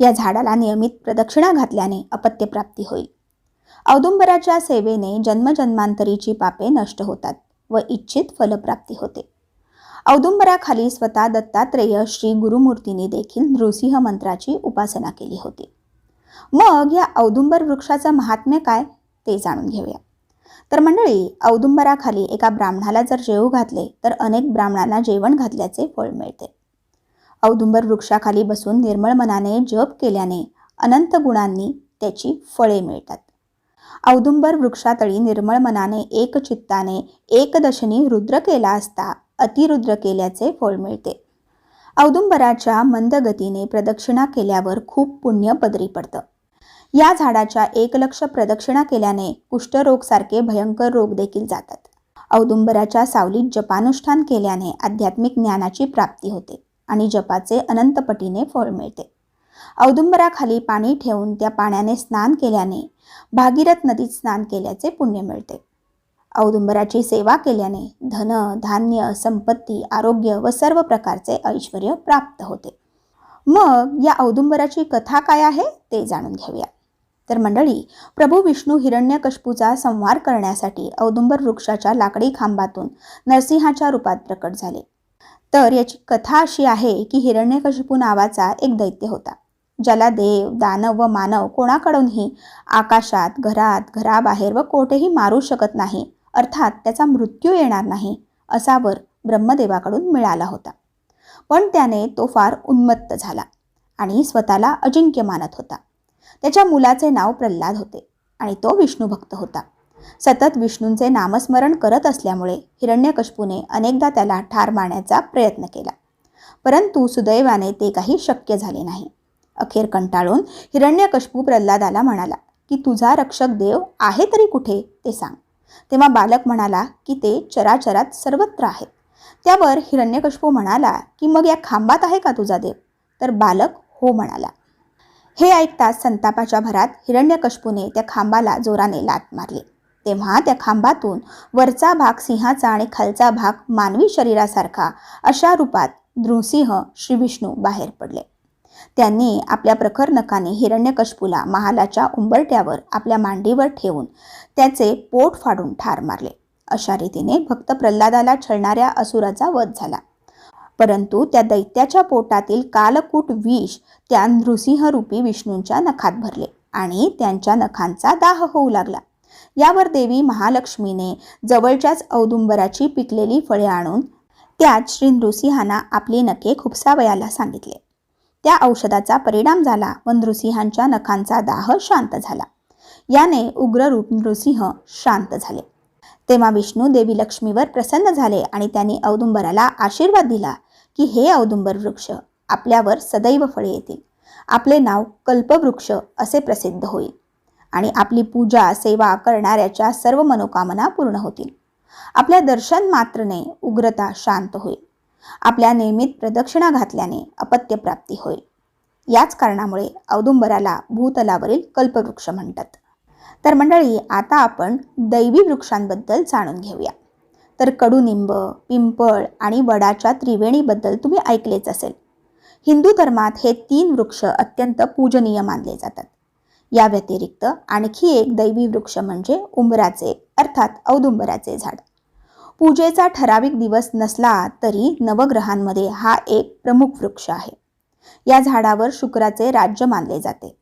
या झाडाला नियमित प्रदक्षिणा घातल्याने अपत्यप्राप्ती होईल. औदुंबराच्या सेवेने जन्मजन्मांतरीची पापे नष्ट होतात व इच्छित फलप्राप्ती होते. औदुंबराखाली स्वतः दत्तात्रेय श्री गुरुमूर्तींनी देखील नृसिंह मंत्राची उपासना केली होती. मग या औदुंबर वृक्षाचं महात्म्य काय ते जाणून घेऊया. तर मंडळी औदुंबराखाली एका ब्राह्मणाला जर जेवू घातले तर अनेक ब्राह्मणांना जेवण घातल्याचे फळ मिळते. औदुंबर वृक्षाखाली बसून निर्मळ मनाने जप केल्याने अनंत गुणांनी त्याची फळे मिळतात. औदुंबर वृक्षातळी निर्मळ मनाने एक चित्ताने एकदशनी रुद्र केला असता अतिरुद्र केल्याचे फळ मिळते. औदुंबराच्या मंदगतीने प्रदक्षिणा केल्यावर खूप पुण्य पदरी पडतं. या झाडाच्या एक लक्ष प्रदक्षिणा केल्याने कुष्ठरोगसारखे भयंकर रोग देखील जातात. औदुंबराच्या सावलीत जपानुष्ठान केल्याने आध्यात्मिक ज्ञानाची प्राप्ती होते. आणि जपाचे अनंतपटीने फळ मिळते. औदुंबराखाली पाणी ठेवून त्या पाण्याने स्नान केल्याने भागीरथ नदीत स्नान केल्याचे पुण्य मिळते. औदुंबराची सेवा केल्याने धन धान्य संपत्ती आरोग्य व सर्व प्रकारचे ऐश्वर प्राप्त होते. मग या औदुंबराची कथा काय आहे ते जाणून घेऊया. तर मंडळी प्रभू विष्णू हिरण्यकशपूचा संहार करण्यासाठी औदुंबर वृक्षाच्या लाकडी खांबातून नरसिंहाच्या रूपात प्रकट झाले. तर याची कथा अशी आहे की हिरण्यकशिपू नावाचा एक दैत्य होता ज्याला देव दानव व मानव कोणाकडूनही आकाशात घरात घराबाहेर व कोठेही मारू शकत नाही अर्थात त्याचा मृत्यू येणार नाही असा वर ब्रह्मदेवाकडून मिळाला होता. पण त्याने तो फार उन्मत्त झाला आणि स्वतःला अजिंक्य मानत होता. त्याच्या मुलाचे नाव प्रल्हाद होते आणि तो विष्णू भक्त होता. सतत विष्णूंचे नामस्मरण करत असल्यामुळे हिरण्यकशपूने अनेकदा त्याला ठार मारण्याचा प्रयत्न केला. परंतु सुदैवाने ते काही शक्य झाले नाही. अखेर कंटाळून हिरण्यकशपू प्रल्हादाला म्हणाला की तुझा रक्षक देव आहे तरी कुठे? ते सांग. तेव्हा बालक म्हणाला की ते चराचरात सर्वत्र आहेत. त्यावर हिरण्यकशपू म्हणाला की मग या खांबात आहे का तुझा देव? तर बालक हो म्हणाला. हे ऐकताच संतापाच्या भरात हिरण्यकशपूने त्या खांबाला जोराने लात मारली. तेव्हा त्या खांबातून वरचा भाग सिंहाचा आणि खालचा भाग मानवी शरीरासारखा अशा रूपात नृसिंह श्री विष्णू बाहेर पडले. त्यांनी आपल्या प्रखर नकाने हिरण्यकशपूला महालाच्या उंबरट्यावर आपल्या मांडीवर ठेवून त्याचे पोट फाडून ठार मारले. अशा रीतीने भक्त प्रल्हादाला छळणाऱ्या असुराचा वध झाला. परंतु त्या दैत्याच्या पोटातील कालकूट विष त्या नृसिंहरूपी विष्णूंच्या नखात भरले आणि त्यांच्या नखांचा दाह होऊ लागला. यावर देवी महालक्ष्मीने जवळच्याच औदुंबराची पिकलेली फळे आणून त्यात श्री नृसिंहांना आपली नखे खुपसावयाला सांगितले. त्या औषधाचा परिणाम झाला व नृसिंहांच्या नखांचा दाह शांत झाला. याने उग्ररूप नृसिंह शांत झाले. तेव्हा विष्णू देवी लक्ष्मीवर प्रसन्न झाले आणि त्यांनी औदुंबराला आशीर्वाद दिला की हे औदुंबर वृक्ष आपल्यावर सदैव फळे येतील. आपले नाव कल्पवृक्ष असे प्रसिद्ध होईल. आणि आपली पूजा सेवा करणाऱ्याच्या सर्व मनोकामना पूर्ण होतील. आपल्या दर्शन मात्रने उग्रता शांत होईल. आपल्या नियमित प्रदक्षिणा घातल्याने अपत्यप्राप्ती होईल. याच कारणामुळे औदुंबराला भूतलावरील कल्पवृक्ष म्हणतात. तर मंडळी आता आपण दैवी वृक्षांबद्दल जाणून घेऊया. तर कडुनिंब पिंपळ आणि वडाच्या त्रिवेणीबद्दल तुम्ही ऐकलेच असेल. हिंदू धर्मात हे तीन वृक्ष अत्यंत पूजनीय मानले जातात. या व्यतिरिक्त आणखी एक दैवी वृक्ष म्हणजे उंबराचे अर्थात औदुंबराचे झाड. पूजेचा ठराविक दिवस नसला तरी नवग्रहांमध्ये हा एक प्रमुख वृक्ष आहे. या झाडावर शुक्राचे राज्य मानले जाते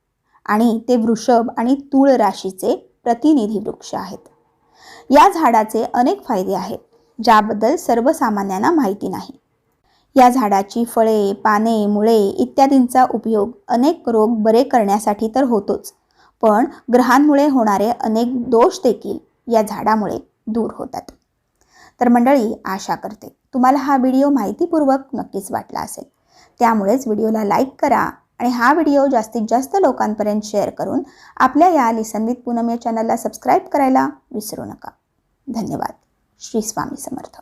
आणि ते वृषभ आणि तूळ राशीचे प्रतिनिधी वृक्ष आहेत. या झाडाचे अनेक फायदे आहेत ज्याबद्दल सर्वसामान्यांना माहिती नाही. या झाडाची फळे पाने मुळे इत्यादींचा उपयोग अनेक रोग बरे करण्यासाठी तर होतोच. पण ग्रहांमुळे होणारे अनेक दोष देखील या झाडामुळे दूर होतात. तर मंडळी आशा करते तुम्हाला हा व्हिडिओ माहितीपूर्वक नक्कीच वाटला असेल. त्यामुळेच व्हिडिओला लाईक करा आणि हा व्हिडिओ जास्तीत जास्त लोकांपर्यंत शेअर करून आपल्या या लिसन विथ पूनम या चॅनलला सबस्क्राईब करायला विसरू नका. धन्यवाद. श्री स्वामी समर्थ.